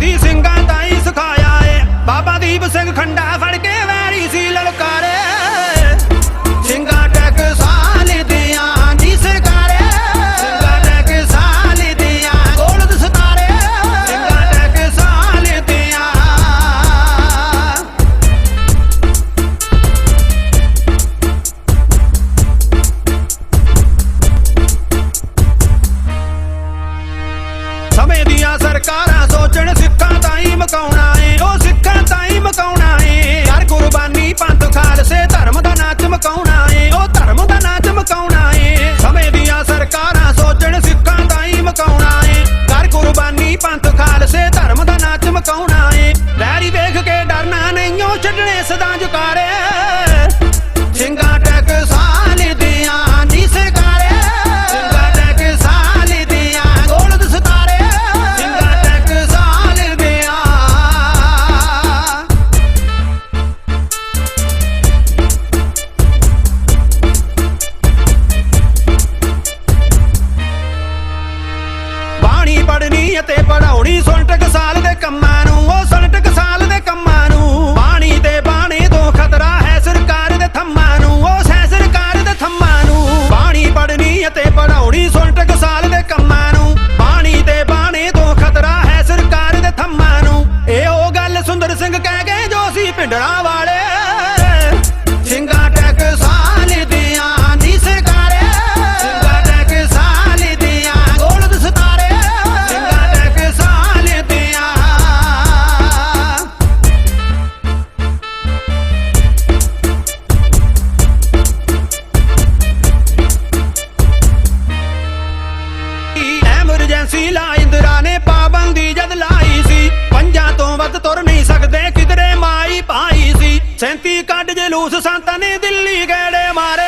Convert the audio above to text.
ਦੀ ਸਿੰਘਾਂ ਦਾ ਹੀ ਸਿਖਾਇਆ ਏ। ਬਾਬਾ ਦੀਪ ਸਿੰਘ ਖੰਡਾ ਫੜ ਕੇ ਵੈਰੀ ਸੀ ਲਲਕਾਰੇ। ਸਿੰਘਾਂ ਟੈਕ ਸਾਲ ਦਿਆਂ ਜੀ ਸਰਕਾਰੇ ਸਿੰਘਾਂ ਟੈਕ ਸਾਲ ਦਿਆਂ ਗੋਲਦ ਸਤਾਰੇ। ਸਿੰਘਾਂ ਟੈਕ ਸਾਲ ਦਿਆਂ। ਸਮੇਂ ਦੀਆਂ ਸਰਕਾਰਾਂ ਸੋਚਣ ਸਿੱਖਾਂ ਤਾਂ ਹੀ ਮਕਾਉਣਾ ਏ ਉਹ ਪੜਨੀ ਅਤੇ ਪੜਾਉਣੀ ਸੁਣ ਟਕਸਾਲ ਦੇ ਕੰਮਾਂ ਨੂੰ, ਉਹ ਸੁਣ ਟਕਸਾਲ ਦੇ ਕੰਮਾਂ ਨੂੰ। ਬਾਣੀ ਤੇ ਬਾਣੇ ਤੋਂ ਖਤਰਾ ਹੈ ਸਰਕਾਰ ਦੇ ਥੰਮਾਂ ਨੂੰ, ਉਹ ਸੈ ਸਰਕਾਰ ਦੇ ਥੰਮਾਂ ਨੂੰ। ਬਾਣੀ ਪੜਨੀ ਅਤੇ ਪੜਾਉਣੀ ਸੁਣ ਟਕਸਾਲ ਦੇ ਕੰਮਾਂ ਨੂੰ ਬਾਣੀ ਤੇ ਬਾਣੇ ਤੋਂ ਖਤਰਾ ਹੈ ਸਰਕਾਰ ਦੇ ਥੰਮਾਂ ਨੂੰ। ਇਹ ਉਹ ਗੱਲ ਸੁੰਦਰ ਸਿੰਘ ਕਹਿ ਗਏ ਜੋ ਸੀ ਪਿੰਡਰਾਂ ਵਾਲੇ ਐਮਰਜੈਂਸੀ ਲਾ ਇੰਦਰਾ ਨੇ ਪਾਬੰਦੀ ਜਦ ਲਾਈ ਸੀ। ਪੰਜਾਂ ਤੋਂ ਵੱਧ ਤੁਰ ਨਹੀਂ ਸਕਦੇ, ਕਿਧਰੇ ਮਾਈ ਪਾਈ ਸੀ। 37 ਕੱਢ ਜਲੂਸ ਸੰਤਾਂ ਨੇ ਦਿੱਲੀ ਗੇੜੇ ਮਾਰੇ।